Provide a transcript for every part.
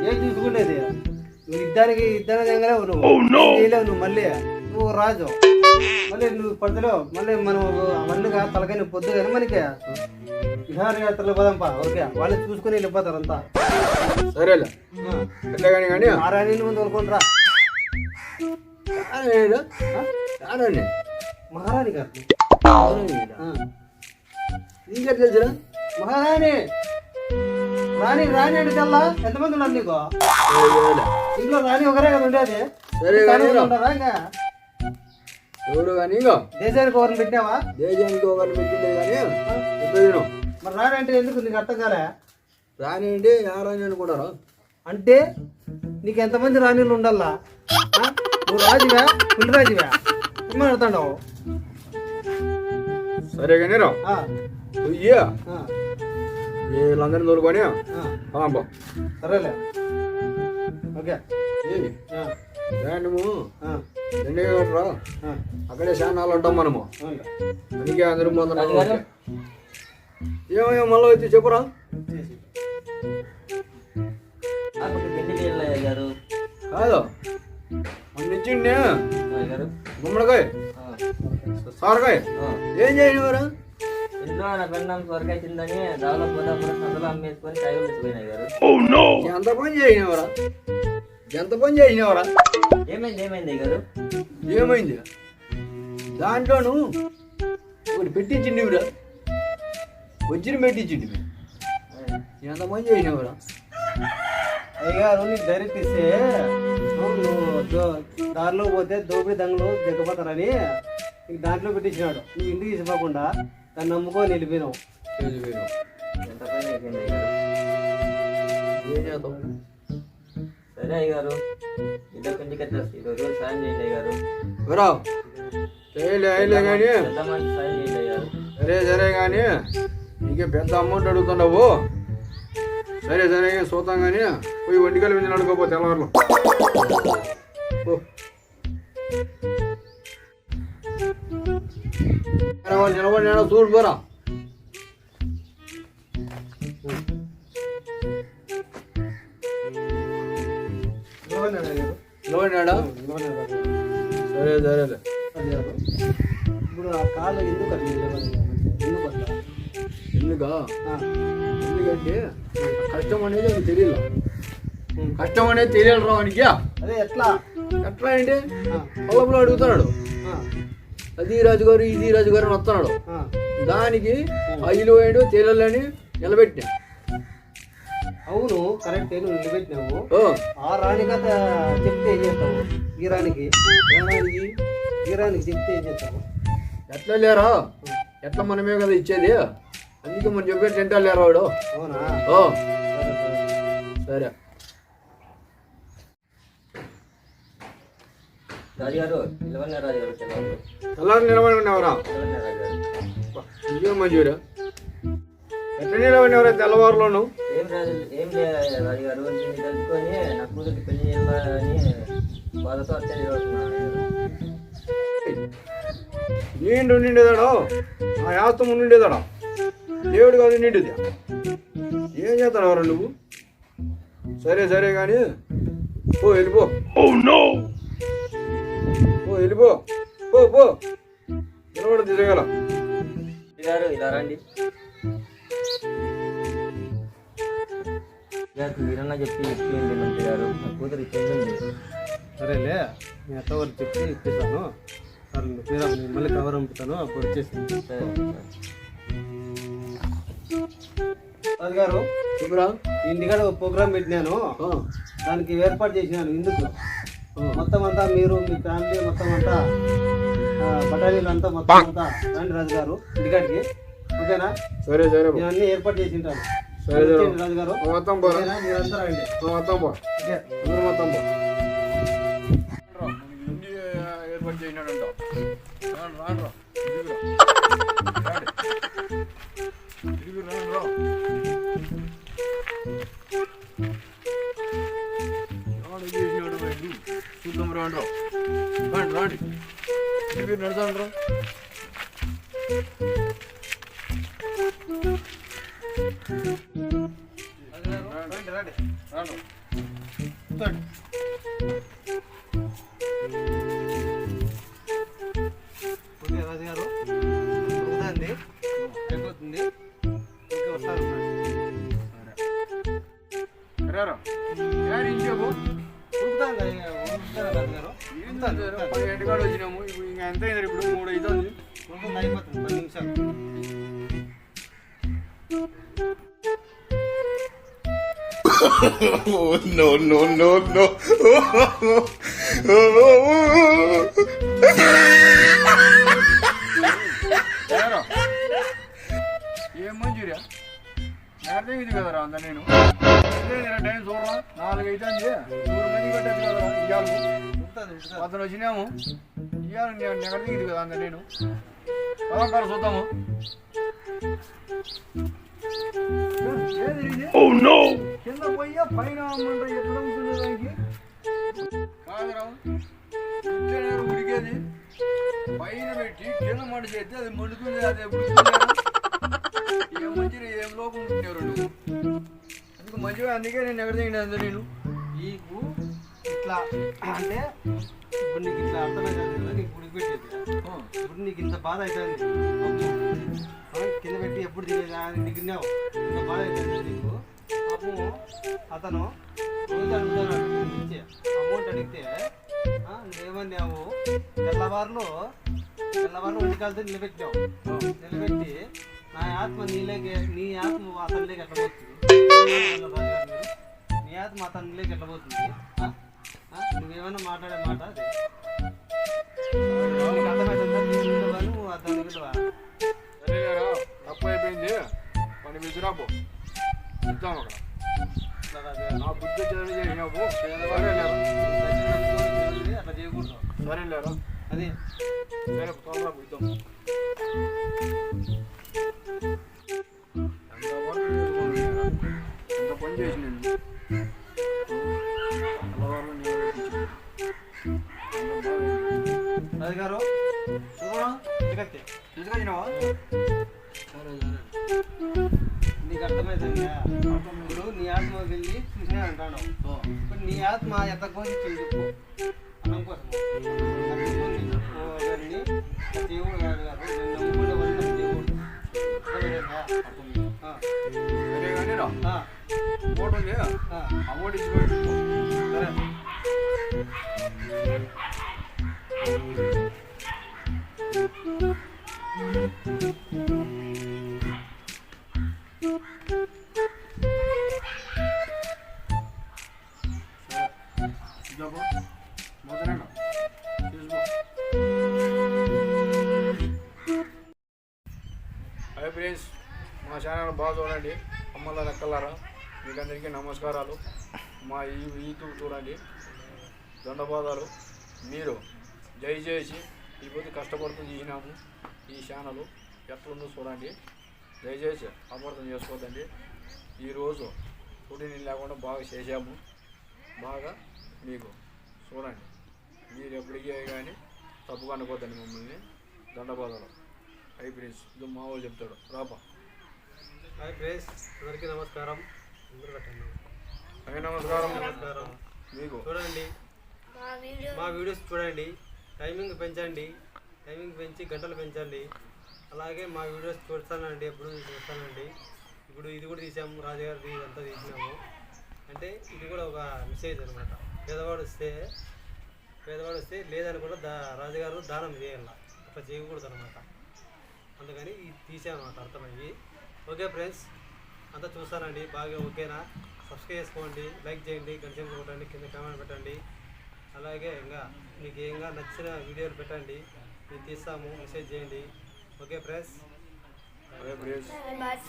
ఏం చూసుకునేది నువ్వు ఇద్దరికి ఇద్దరు తెగలేవు నువ్వు. చేయలేవు నువ్వు మళ్ళీ. నువ్వు రాజు. మళ్ళీ నువ్వు పడతలేవు మళ్ళీ మనం అవన్నీగా తలకైన పొద్దు కానీ మనకి. విహారయాత్రలు పోదాంపా ఓకే. వాళ్ళు చూసుకుని వెళ్ళిపోతారు అంతా. సరేలే. కానీ నారాయణ ముందు వదులుకొని రా రానండి మహారాణి గారు. ఆ. నీకే తెలిసిన మహారాణి! రాణి రాణి అంటే తెల్లా? ఎంతమంది ఉన్నారు నీకు? ఇంట్లో రాణి ఒకరే కదా ఉండేది. సరే కానీ ఉన్నారా ఇంకా? చూడు కానీ దేశానికి ఎవరిని పెట్టావా దేశానికి ఒకరిని పెట్టిండే కానీ మరి రాణి అంటే ఎందుకు నీకు అర్థం కాలే? రాని అంటే ఎవరని అనుకుంటారు. అంటే నీకు ఎంతమంది రాణిలు ఉండాలా? ఆ? నువ్వు రాజువా? పులి రాజువా? ఏమని అడుగుతాండవు సరే కానీ రా. ఆ, ఆ, వీళ్ళందరినీ తోలుకొని. బా సరేలే. ఓకే. ఆ, ఎన్ని రా అక్కడే శానాలు ఉంటాం మనము. అందుకే అందరూ పోతున్నాం ఏమయ్యా మళ్ళీ వచ్చి చెప్పురా. కాదు. గారు. గుమ్మడికాయ. సారకాయ. ఏం చేయనివారా? నా కూడా సంతలో అమ్మేసుకొని తెచ్చిపోయినాయి గారు. ఎంత పని చేసినవరా? ఎంత పని చేసినవరా? ఏమైంది ఏమైంది గారు? ఏమైంది? దాంట్లోను ఒకటి పెట్టించిండివిరా? వచ్చిన పెట్టించిండి ఎంత పని చేసినవరా? అయ్యగారు నీకు డైరెక్ట్ ఇస్తే నువ్వు నువ్వు దో- దారిలో పోతే దోపిడి దంగలు దిగపోతారని దాంట్లో పెట్టించినాడు. నువ్వు ఇంటికి తీసిపోకుండా దాన్ని నమ్ముకొని వెళ్ళిపోయినావు ఎంత పని అయిపోయింది గారు ఏం చేద్దాం? సరే ఇద్దరు ఇంటికి ఈరోజు సాయం చేయండి చేయలే కానీ. సాయం చేయండి అయ్యారు సరే సరే కానీ నీకే పెద్ద అమౌంట్ అడుగుతున్నావు సరే సరే చూద్దాం కానీ పోయి వంటికలు మీద అడుకోపో తెల్లవారులు. చూడు పోరా నిలబడినాడు. సరే సరేలే. ఇప్పుడు ఆ కాలు ఎందుకు? ఎందుకు ఎందుకంటే కష్టం అనేది నీకు తెలియదు. కష్టం అనేది తెలియదు రా వానికి. అదే ఎట్లా? ఎట్లా అంటే పొలంలో అడుగుతున్నాడు. అది రాజుగారు ఇది రాజుగారు అని వస్తున్నాడు. దానికి ఐలు వేయడు తేలని నిలబెట్టిన. అవును కరెక్ట్ నువ్వు నిలబెట్టినావు. ఆ రాణి కథ చెప్తే ఏం చేస్తావు? ఈ రాణికి? ఈ రాణికి చెప్తే ఏం చేస్తావు? ఎట్లా లేరా? ఎట్లా మనమే కదా ఇచ్చేది? అందుకే మనం చెప్పే తింటా లేరా వాడు? అవునా? ఓ. సరే సరే సరే రాజుగారు నిలవన్న రాజుగారు తెల్లారి రాజుగారు. ఇదే మంజూరా ఎట్లా నిలబడినవరా తెల్లవారులోను? ఏం రాజు ఏం లేదు రాజుగారు నేను తెలుసుకొని నా కూతురికి పెళ్ళి చేయాలని బాధతో వచ్చే నిలబడుతున్నాను నీండు నిండేదాడో? ఆ యాస్తం నిండేదాడా? దేవుడు కాదు నిండుది. ఏం చేస్తాడవరా నువ్వు? సరే సరే కానీ పో వెళ్ళిపో. పో వెళ్ళిపో పో. పో నిలబడి తిరగల. గారు ఇలా రండి. గారు మీరన్నా చెప్పి ఇప్పింది మంత్రి గారు. నా కూతురు ఇచ్చేయండి సరేలే మీ అత్తవారు చెప్పి ఇప్పిస్తాను సరే మీరు నేను మళ్ళీ కవర్ పంపుతాను అప్పుడు వచ్చేసి సరే రాజుగారు చెప్పరా ఇంటికాడ ఒక ప్రోగ్రామ్ పెట్టినాను. దానికి ఏర్పాటు చేసినాను ఇందుకు. ఆ. మొత్తం అంతా మీరు మీ ఫ్యామిలీ మొత్తం అంతా ఆ, బఠానీలు అంతా మొత్తం అంతా రండి రాజు గారు ఇంటికాడికి. ఓకేనా? సరే సరే. నేను అన్ని ఏర్పాటు చేసి ఉంటాను సరే రాజు గారు. మొత్తం మీరంతా రండి. మొత్తం పో. ఓకే. అందరూ మొత్తం పో. ఏర్పాటు చేసినాడంట. రాను రా చూద్దాం రాండి రా. రాండి రాండి. రండి రండి రండి. ఎంత అయింది ఇప్పుడు మూడు అవుతుంది ఉడుకుతుంది అయిపోతుంది పది నిమిషాలు. No, no, no, no. సరేరా ఏం మంచిర్యా నేరతే ఇది కదరా అంత నేను. టైం చూడరా? నాలుగు అవుతుంది నూరు మంది ఉడుకుతుంది అతను వచ్చినాము నెగడ దిగింది కదా అంత నేను. పదంటారు చూద్దాము? కింద పోయా పైన ఉంటుంది దానికి? ఉడికేది. పైన పెట్టి కింద మంట చేస్తే అది మండుతుంది అది? ఏం మంచిగా ఏం లోపం ఉంటున్నారు అందుకు మంచిగా అందుకే నేను ఎక్కడ దిగిన నేను. నీకు ఇట్లా అంటే ఇప్పుడు నీకు ఇట్లా అర్థమవుతుంది కదా. నీకు ఉడికిపెట్టేది ఇప్పుడు నీకు ఇంత బాధ అవుతుంది. కింద పెట్టి ఎప్పుడు దిగేదా దిగినావు ఇంత బాధ అవుతుంది నీకు. పాపము అతను రోజు అమౌంట్ అడిగితే నువ్వేమన్నావు తెల్లవారులో తెల్లవారులో ఒంటికాలతో నిలబెట్టావు నిలబెట్టి నా ఆత్మ నీలోకి నీ ఆత్మ అతనిలోకి ఎట్లా పోతుంది? నీ ఆత్మ అతనిలోకి ఎట్లా పోతుంది? నువ్వేమన్నా మాట్లాడే మాట నువ్వు తప్పు అయిపోయింది పని విసిరాపో చూద్దాం అక్కడ. నా బుద్ధి చదివి చేసినావు చేయకూడదు. సరేలేరా అది. సరే తొందరగా చూద్దాం అర్థమైందా ఇప్పుడు నీ ఆత్మ వెళ్ళి చూసినా అంటాను ఇప్పుడు నీ ఆత్మ ఎంత కోసి చెప్పు. అన్నం కోసం. అన్నం కోసి చెప్పు. గారిని ఆ దేవుడు గారు నమ్ముకునే వాళ్ళని దేవుడు. సరే కానీ రా. ఆ, ఆ ఓటు ఇచ్చిపోయి సరే ఫ్రెండ్స్ మా ఛానల్ బాగా చూడండి. అమ్మల లెక్కలారా? మీకు అందరికీ నమస్కారాలు. మా ఈ యూట్యూబ్ చూడండి. దండపాదాలు. మీరు దయచేసి ఈ పొద్దు కష్టపడుతూ చేసినాము ఈ ఛానల్ ఎట్లుందో చూడండి. దయచేసి అపార్థం చేసుకోవద్దండి. ఈరోజు పొడి నీళ్ళు లేకుండా బాగా చేసాము బాగా మీకు చూడండి. మీరు ఎప్పటికీ కానీ తప్పుగా అనుకోద్దండి మమ్మల్ని. దండపాదాలు హై ఫ్రెండ్స్ ఇది మా వాళ్ళు చెప్తాడు. రాపా. హాయ్ ప్రేస్. అందరికీ నమస్కారం. హై నమస్కారం. నమస్కారం. మీకు. చూడండి. మా వీడియోస్ చూడండి. టైమింగ్ పెంచండి. టైమింగ్ పెంచి గంటలు పెంచండి. అలాగే మా వీడియోస్ చూస్తానండి. ఎప్పుడు చూస్తానండి. ఇప్పుడు ఇది కూడా తీసాము. రాజుగారిది ఇదంతా తీసినాము. అంటే ఇది కూడా ఒక మెసేజ్ అనమాట పేదవాడు వస్తే పేదవాడు వస్తే లేదని కూడా దా రాజుగారు దానం చేయాల. అట్లా చేయకూడదు అనమాట అందుకని ఇది తీసామన్నమాట అర్థమయ్యి. ఓకే ఫ్రెండ్స్ అంతా చూస్తానండి బాగా ఓకేనా? సబ్స్క్రైబ్ చేసుకోండి లైక్ చేయండి గంట కొట్టండి కింద కామెంట్ పెట్టండి. అలాగే ఇంకా మీకు ఏంగా నచ్చిన వీడియోలు పెట్టండి. మేము తీస్తాము మెసేజ్ చేయండి. Okay friends?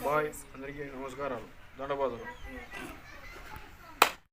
బాయ్. అందరికీ నమస్కారాలు. దండపాదాలు